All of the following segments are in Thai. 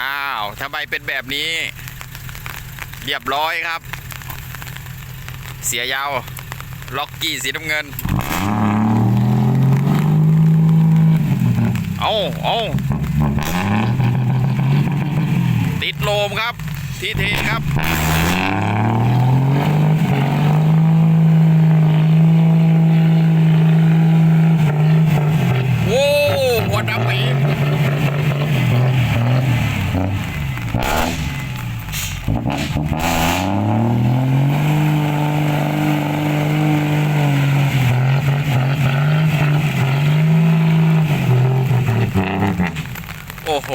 อ้าวทำไมเป็นแบบนี้ เรียบร้อยครับ เสียยาว ล็อกกี้สีน้ำเงิน เอาเอาติดโลมครับ ทีเทครับ โอ้หัวดำปี โอ้โห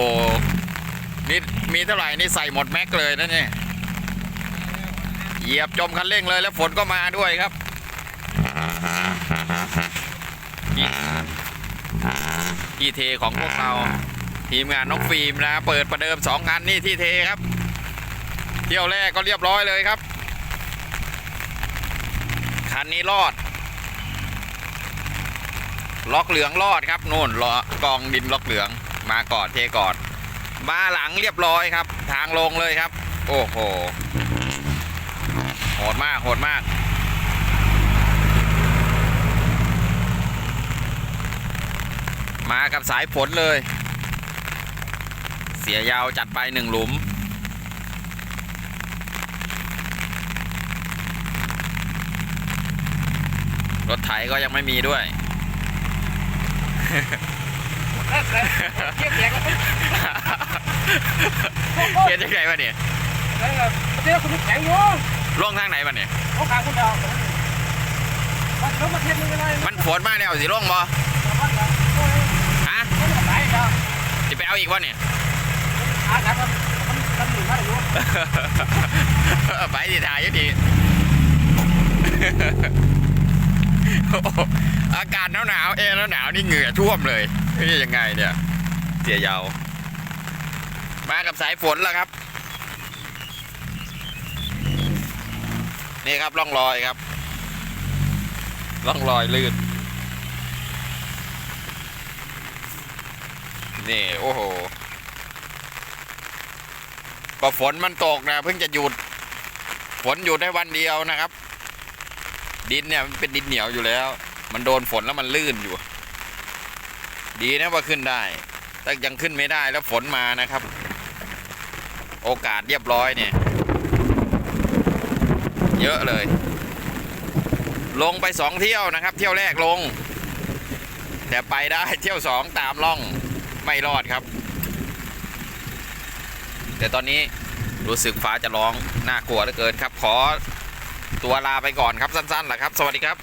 นี่มีเท่าไหร่นี่ใส่หมดแม็กเลยนะเนี่ย เหยียบจมคันเร่งเลยแล้วฝนก็มาด้วยครับ ที่เทของพวกเรา ทีมงานน้องฟิล์มนะ เปิดประเดิมสองคันนี่ที่เทครับ ที่ยวแรกก็เรียบร้อยเลยครับ คันนี้รอด ล็อกเหลืองรอดครับนู่นล้อกองดินล็อกเหลืองมาก่อนเทก่อนมาหลังเรียบร้อยครับ ทางลงเลยครับ โอ้โหโหดมากโหดมากมากับสายฝนเลย เสียยาวจัดไปหนึ่งหลุม ถไถก็ยังไม่มีด้วยเทียบแยกกันเฮ็ดยังไงวะเนี่ยเดี๋ยวคุณแข็งอยู่ล่องทางไหนวะเนี่ยเขาขาคุณดาวมันเขามาเทียบมึงกันเลยมันฝนมาแล้วสิล่องบ่มันเหรอฮะเขาจะไหนครับจะไปเอาอีกวะเนี่ยอาครับมันมันหนีมาอยู่ไปสิถ่ายอยังดี อากาศหนาวหนาวๆเอร์หนาวๆนี่เหงื่อท่วมเลยนี่ยังไงเนี่ยเสียยาว มากับสายฝนแล้วครับ นี่ครับร่องรอยครับร่องรอยลื่น นี่ โอ้โหก็ฝนมันตกนะเพิ่งจะหยุด ฝนหยุดได้วันเดียวนะครับ ดินเนี่ยมันเป็นดินเหนียวอยู่แล้ว มันโดนฝนแล้วมันลื่นอยู่ ดีนะว่าขึ้นได้ แต่ยังขึ้นไม่ได้แล้วฝนมานะครับ โอกาสเรียบร้อยเนี่ย เยอะเลย ลงไปสองเที่ยวนะครับ เที่ยวแรกลง แต่ไปได้เที่ยวสองตามล่องไม่รอดครับ แต่ตอนนี้รู้สึกฟ้าจะร้องน่ากลัวเหลือเกินครับ ขอ ตัวลาไปก่อนครับสั้นๆแหละครับ สวัสดีครับ